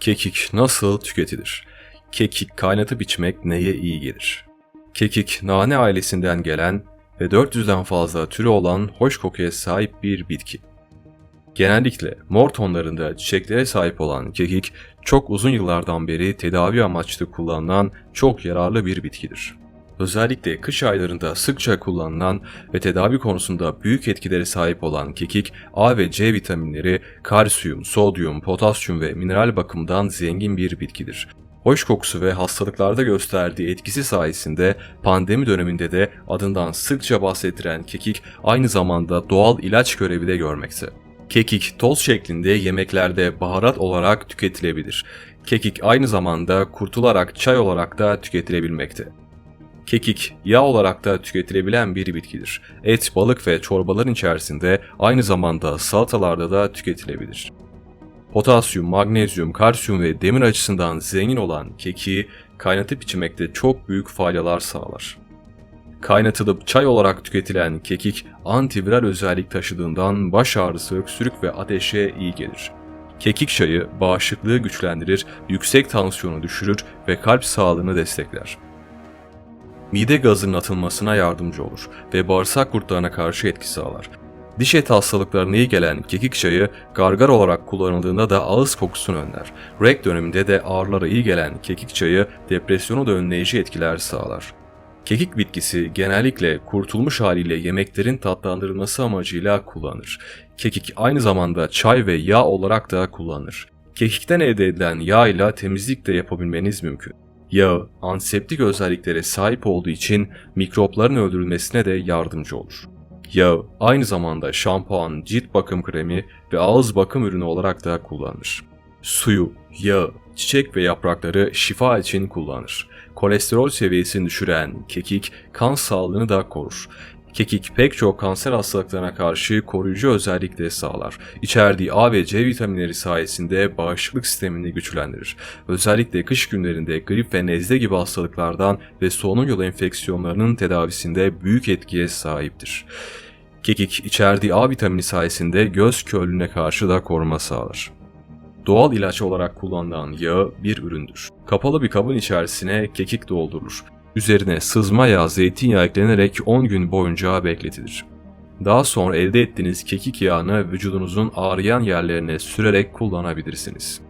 Kekik nasıl tüketilir? Kekik kaynatıp içmek neye iyi gelir? Kekik, nane ailesinden gelen ve 400'den fazla türü olan hoş kokuya sahip bir bitki. Genellikle mor tonlarında çiçeklere sahip olan kekik, çok uzun yıllardan beri tedavi amaçlı kullanılan çok yararlı bir bitkidir. Özellikle kış aylarında sıkça kullanılan ve tedavi konusunda büyük etkilere sahip olan kekik, A ve C vitaminleri, kalsiyum, sodyum, potasyum ve mineral bakımından zengin bir bitkidir. Hoş kokusu ve hastalıklarda gösterdiği etkisi sayesinde pandemi döneminde de adından sıkça bahsedilen kekik aynı zamanda doğal ilaç görevi de görmekte. Kekik toz şeklinde yemeklerde baharat olarak tüketilebilir. Kekik aynı zamanda kurtularak çay olarak da tüketilebilmekte. Kekik, yağ olarak da tüketilebilen bir bitkidir. Et, balık ve çorbaların içerisinde aynı zamanda salatalarda da tüketilebilir. Potasyum, magnezyum, kalsiyum ve demir açısından zengin olan kekiği kaynatıp içmekte çok büyük faydalar sağlar. Kaynatılıp çay olarak tüketilen kekik antiviral özellik taşıdığından baş ağrısı, öksürük ve ateşe iyi gelir. Kekik çayı bağışıklığı güçlendirir, yüksek tansiyonu düşürür ve kalp sağlığını destekler mide gazının atılmasına yardımcı olur ve bağırsak kurtlarına karşı etki sağlar. Diş et hastalıklarına iyi gelen kekik çayı gargar olarak kullanıldığında da ağız kokusunu önler. Rek döneminde de ağrılara iyi gelen kekik çayı depresyonu da önleyici etkiler sağlar. Kekik bitkisi genellikle kurtulmuş haliyle yemeklerin tatlandırılması amacıyla kullanılır. Kekik aynı zamanda çay ve yağ olarak da kullanılır. Kekikten elde edilen yağ ile temizlik de yapabilmeniz mümkün. Yağı antiseptik özelliklere sahip olduğu için mikropların öldürülmesine de yardımcı olur. Yağı aynı zamanda şampuan, cilt bakım kremi ve ağız bakım ürünü olarak da kullanılır. Suyu, yağı, çiçek ve yaprakları şifa için kullanılır. Kolesterol seviyesini düşüren kekik kan sağlığını da korur. Kekik pek çok kanser hastalıklarına karşı koruyucu özellik de sağlar. İçerdiği A ve C vitaminleri sayesinde bağışıklık sistemini güçlendirir. Özellikle kış günlerinde grip ve nezle gibi hastalıklardan ve solunum yolu enfeksiyonlarının tedavisinde büyük etkiye sahiptir. Kekik içerdiği A vitamini sayesinde göz körlüğüne karşı da koruma sağlar. Doğal ilaç olarak kullanılan yağı bir üründür. Kapalı bir kabın içerisine kekik doldurulur. Üzerine sızma yağı zeytinyağı eklenerek 10 gün boyunca bekletilir. Daha sonra elde ettiğiniz kekik yağını vücudunuzun ağrıyan yerlerine sürerek kullanabilirsiniz.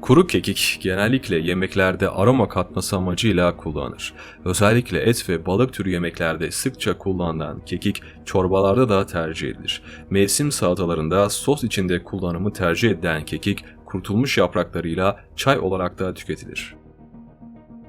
Kuru kekik genellikle yemeklerde aroma katması amacıyla kullanılır. Özellikle et ve balık türü yemeklerde sıkça kullanılan kekik çorbalarda da tercih edilir. Mevsim salatalarında sos içinde kullanımı tercih edilen kekik kurtulmuş yapraklarıyla çay olarak da tüketilir.